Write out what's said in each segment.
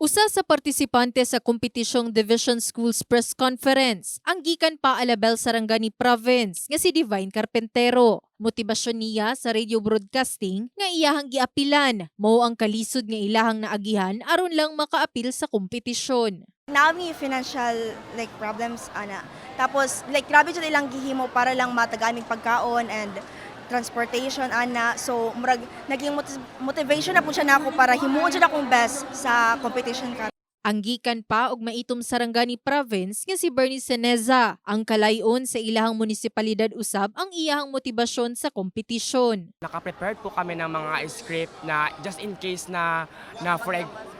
Usa sa partisipante sa kompetisyong Division Schools Press Conference, ang gikan pa Alabel Sarangani Province nga si Divine Carpentero. Motibasyon niya sa radio broadcasting nga iyahang giapilan, mao ang kalisod nga ilahang naagihan aron lang makaapil sa kompetisyon. Nami financial like problems ana. Tapos like grabe jud ilang gihimo para lang matagaming pagkaon and transportation ana. So murag naging motiv- motivation na po siya nako para himuon jud akong best sa competition ka. Ang gikan pa og maitom Sarangani Province nga si Bernie Seneza, ang kalayon sa ilahang munisipalidad usab ang iyahang motibasyon sa kompetisyon. Naka-prepared po kami ng mga script na just in case na na for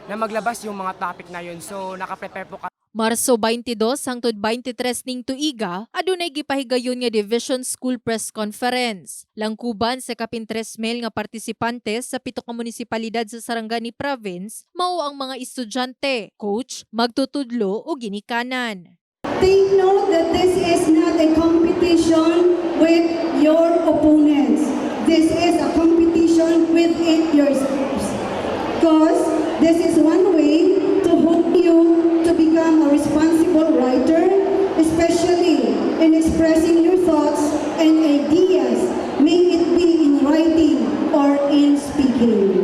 na maglabas yung mga topic na yun. So naka-prepare po kami Marso 22 hangtod 23 ning tuiga, adunay gipahigayon nga Division School Press Conference. Langkuban sa kapin 3,000 nga partisipante sa pito ka munisipalidad sa Sarangani Province, mao ang mga estudyante, coach, magtutudlo o ginikanan. Take note that this is not a competition with your opponents. This is a competition within yourselves. Because this is one way in expressing your thoughts and ideas, may it be in writing or in speaking.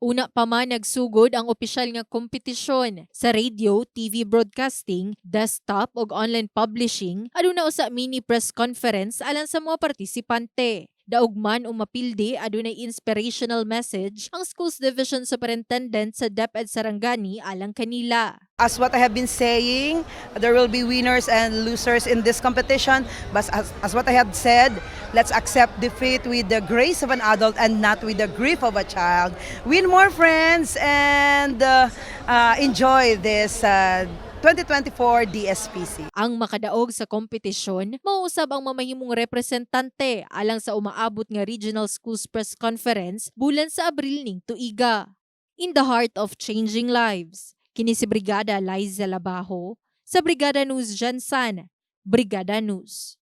Una pa man nagsugod ang opisyal nga kompetisyon sa radio, TV broadcasting, desktop ug online publishing aduna usa mini press conference alang sa mga partisipante. Daog man o mapildi adunay inspirational message ang Schools Division Superintendent sa DepEd Sarangani alang kanila. As what I have been saying, there will be winners and losers in this competition. But as, as what I have said, let's accept defeat with the grace of an adult and not with the grief of a child. Win more friends and uh, uh, enjoy this uh, 2024 DSPC. Ang makadaog sa kompetisyon, mausab ang mamahimong representante alang sa umaabot nga Regional Schools Press Conference bulan sa Abril ning tuiga. In the heart of changing lives, kini si Brigada Liza Labajo sa Brigada News Jansan, Brigada News.